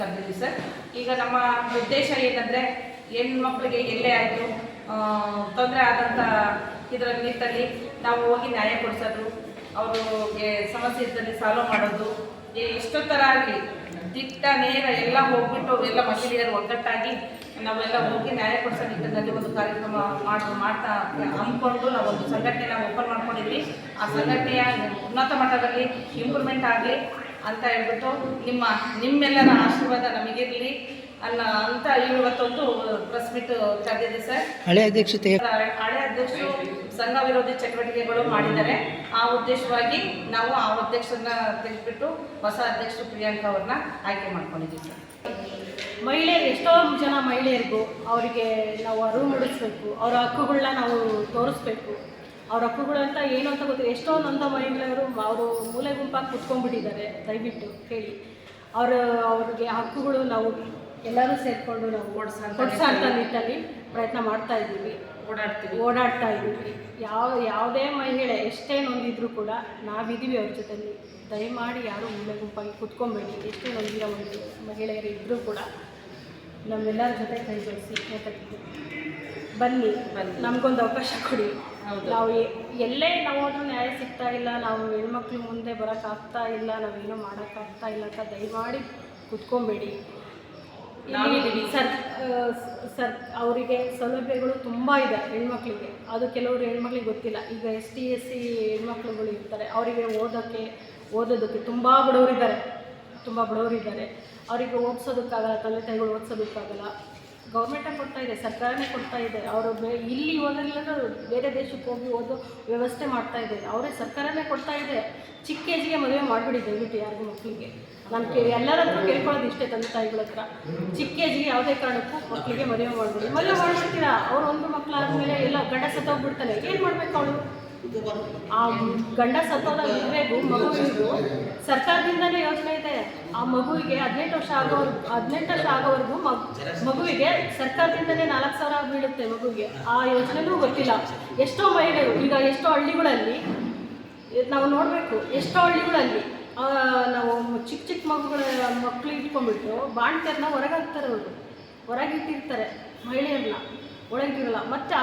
ಕರೆದಿದ್ವಿ sir. ಈಗ ನಮ್ಮ ಉದ್ದೇಶ ಏನಂದರೆ ಹೆಣ್ಮಕ್ಳಿಗೆ ಎಲ್ಲೇ ಆಯಿತು ತೊಂದರೆ ಆದಂಥ ಇದರ ನಿಟ್ಟಲ್ಲಿ ನಾವು ಹೋಗಿ ನ್ಯಾಯ ಕೊಡಿಸೋದು, ಅವ್ರಿಗೆ ಸಮಸ್ಯೆ ಇದ್ದಲ್ಲಿ ಸಾಲ್ವ್ ಮಾಡೋದು ಎಷ್ಟೋ ಥರ ಆಗಲಿ. ದಿಟ್ಟ, ನೇರ ಎಲ್ಲ ಹೋಗ್ಬಿಟ್ಟು ಎಲ್ಲ ಮಹಿಳೆಯರು ಒಗ್ಗಟ್ಟಾಗಿ ನಾವೆಲ್ಲ ಹೋಗಿ ನ್ಯಾಯ ಕೊಡಿಸೋ ನಿಟ್ಟಿನಲ್ಲಿ ಒಂದು ಕಾರ್ಯಕ್ರಮ ಮಾಡಿ, ಮಾಡ್ತಾ ಅಂದ್ಕೊಂಡು ನಾವು ಒಂದು ಸಂಘಟನೆನ ಓಪನ್ ಮಾಡ್ಕೊಂಡಿದ್ವಿ. ಆ ಸಂಘಟನೆಯ ಉನ್ನತ ಮಟ್ಟದಲ್ಲಿ ಇಂಪ್ರೂವ್ಮೆಂಟ್ ಆಗಲಿ ಅಂತ ಹೇಳ್ಬಿಟ್ಟು ನಿಮ್ಮ ನಿಮ್ಮೆಲ್ಲರ ಆಶೀರ್ವಾದ ನಮಗಿರಲಿ ಅನ್ನ ಅಂತ ಇವತ್ತೊಂದು ಪ್ರೆಸ್ ಮೀಟ್ ಕರೆದಿದೆ ಸರ್. ಹಳೆ ಅಧ್ಯಕ್ಷತೆ ಹಳೆ ಅಧ್ಯಕ್ಷರು ಸಂಘ ವಿರೋಧಿ ಚಟುವಟಿಕೆಗಳು ಮಾಡಿದ್ದಾರೆ. ಆ ಉದ್ದೇಶವಾಗಿ ನಾವು ಆ ಅಧ್ಯಕ್ಷರನ್ನ ತೆಗೆದ್ಬಿಟ್ಟು ಹೊಸ ಅಧ್ಯಕ್ಷರು ಪ್ರಿಯಾಂಕಾ ಅವ್ರನ್ನ ಆಯ್ಕೆ ಮಾಡ್ಕೊಂಡಿದ್ದೀವಿ ಸರ್. ಮಹಿಳೆಯರು ಎಷ್ಟೋ ಜನ ಮಹಿಳೆಯರಿಗೂ ಅವರಿಗೆ ನಾವು ಅರಿವು ಮೂಡಿಸ್ಬೇಕು. ಅವರ ಹಕ್ಕುಗಳನ್ನ ನಾವು ತೋರಿಸ್ಬೇಕು. ಅವ್ರ ಹಕ್ಕುಗಳು ಅಂತ ಏನು ಅಂತ ಗೊತ್ತಿಲ್ಲ. ಎಷ್ಟೋ ನೊಂದ ಮಹಿಳೆಯರು ಅವರು ಮೂಲೆ ಗುಂಪಾಗಿ ಕುತ್ಕೊಂಡ್ಬಿಟ್ಟಿದ್ದಾರೆ. ದಯವಿಟ್ಟು ಹೇಳಿ ಅವರ ಅವ್ರಿಗೆ ಹಕ್ಕುಗಳು ನಾವು ಎಲ್ಲರೂ ಸೇರಿಕೊಂಡು ನಾವು ಕೊಡ್ಸೋಂಥ ನಿಟ್ಟಲ್ಲಿ ಪ್ರಯತ್ನ ಮಾಡ್ತಾ ಇದ್ದೀವಿ. ಓಡಾಡ್ತೀವಿ. ಓಡಾಡ್ತಾ ಇದ್ದೀವಿ. ಯಾವ ಯಾವುದೇ ಮಹಿಳೆ ಎಷ್ಟೇ ನೊಂದಿದ್ರು ಕೂಡ ನಾವಿದ್ದೀವಿ ಅವ್ರ ಜೊತೆಯಲ್ಲಿ ದಯಮಾಡಿ ಯಾರು ಮೂಲೆ ಗುಂಪಾಗಿ ಕುತ್ಕೊಬೇಡಿ. ಎಷ್ಟೇ ನೊಂದಿರೋ ಮಹಿಳೆ ಮಹಿಳೆಯರು ಇದ್ದರೂ ಕೂಡ ನಮ್ಮೆಲ್ಲರ ಜೊತೆ ಕೈ ಜೋಡಿಸಿ ಮಾತಾಡ್ತೀವಿ ಬನ್ನಿ ಬನ್ನಿ. ನಮಗೊಂದು ಅವಕಾಶ ಕೊಡಿ. ನಾವು ಎಲ್ಲೇ ನಾವು ಹೋದ್ರೂ ನ್ಯಾಯ ಸಿಗ್ತಾ ಇಲ್ಲ ನಾವು ಹೆಣ್ಮಕ್ಳು ಮುಂದೆ ಬರೋಕ್ಕಾಗ್ತಾ ಇಲ್ಲ ನಾವೇನು ಮಾಡೋಕ್ಕಾಗ್ತಾ ಇಲ್ಲ ಅಂತ ದಯಮಾಡಿ ಕುತ್ಕೊಬೇಡಿ. ನಾವಿದ್ದೀವಿ. ಸರ್ ಸರ್ ಅವರಿಗೆ ಸೌಲಭ್ಯಗಳು ತುಂಬ ಇದೆ ಹೆಣ್ಮಕ್ಳಿಗೆ. ಅದು ಕೆಲವರು ಹೆಣ್ಮಕ್ಳಿಗೆ ಗೊತ್ತಿಲ್ಲ. ಈಗ ಎಸ್ ಟಿ ಎಸ್ ಸಿ ಹೆಣ್ಮಕ್ಳುಗಳು ಇರ್ತಾರೆ. ಅವರಿಗೆ ಓದೋಕ್ಕೆ ಓದೋದಕ್ಕೆ ತುಂಬ ಬಡವರಿದ್ದಾರೆ. ತುಂಬ ಬಡವರಿದ್ದಾರೆ. ಅವರಿಗೆ ಓದಿಸೋದಕ್ಕಾಗಲ್ಲ ತಂದೆ ತಾಯಿಗಳು ಓದಿಸೋದಕ್ಕಾಗಲ್ಲ. ಗೌರ್ಮೆಂಟೇ ಕೊಡ್ತಾ ಇದೆ, ಸರ್ಕಾರನೇ ಕೊಡ್ತಾ ಇದೆ. ಅವರು ಬೇ, ಇಲ್ಲಿ ಓದಲಿಲ್ಲ ಬೇರೆ ದೇಶಕ್ಕೆ ಹೋಗಿ ಓದೋ ವ್ಯವಸ್ಥೆ ಮಾಡ್ತಾ ಇದೆ. ಅವರೇ ಸರ್ಕಾರನೇ ಕೊಡ್ತಾ ಇದೆ. ಚಿಕ್ಕ ಏಜಿಗೆ ಮದುವೆ ಮಾಡಿಬಿಡಿ ದಯವಿಟ್ಟು ಯಾರಿಗೂ ಮಕ್ಕಳಿಗೆ. ನಾನು ಕೇಳಿ ಎಲ್ಲರತ್ರ ಕೇಳ್ಕೊಳ್ಳೋದು ಇಷ್ಟೇ ತಂದೆ ತಾಯಿಗಳ ಹತ್ರ. ಚಿಕ್ಕ ಏಜಿಗೆ ಯಾವುದೇ ಕಾರಣಕ್ಕೂ ಮಕ್ಕಳಿಗೆ ಮದುವೆ ಮಾಡಿಬಿಡಿ. ಮದುವೆ ಮಾಡ್ಬಿಡ್ತೀರಾ? ಅವ್ರು ಒಂದು ಮಕ್ಕಳಾದ್ಮೇಲೆ ಎಲ್ಲ ಗಂಡ ಸತ್ತೋಗ್ಬಿಡ್ತಾನೆ. ಏನು ಮಾಡ್ಬೇಕು ಅವಳು? ಆ ಗಂಡ ಸತ್ತೋದ ಇರಬೇಕು ಮಗುವಿಗೂ? ಸರ್ಕಾರದಿಂದಲೇ ಯೋಜನೆ ಇದೆ. ಆ ಮಗುವಿಗೆ ಹದಿನೆಂಟು ವರ್ಷ ಆಗೋ ಹದಿನೆಂಟು ವರ್ಷ ಆಗೋವರೆಗೂ ಮಗು ಮಗುವಿಗೆ ಸರ್ಕಾರದಿಂದಲೇ ನಾಲ್ಕು ಸಾವಿರ ಬೀಳುತ್ತೆ ಮಗುವಿಗೆ. ಆ ಯೋಜನೆಗೂ ಗೊತ್ತಿಲ್ಲ. ಎಷ್ಟೋ ಮಹಿಳೆಯರು, ಈಗ ಎಷ್ಟೋ ಹಳ್ಳಿಗಳಲ್ಲಿ, ನಾವು ನೋಡಬೇಕು, ಎಷ್ಟೋ ಹಳ್ಳಿಗಳಲ್ಲಿ ನಾವು ಚಿಕ್ಕ ಚಿಕ್ಕ ಮಗುಗಳ ಮಕ್ಕಳು ಇಟ್ಕೊಂಡ್ಬಿಟ್ಟು ಬಾಣ್ತಿಯರನ್ನ ಹೊರಗಾಗ್ತಾರೆ ಅವರು. ಹೊರಗಿಟ್ಟಿರ್ತಾರೆ ಮಹಿಳೆಯರನ್ನ ಒಳಗಿರಲ್ಲ ಮತ್ತೆ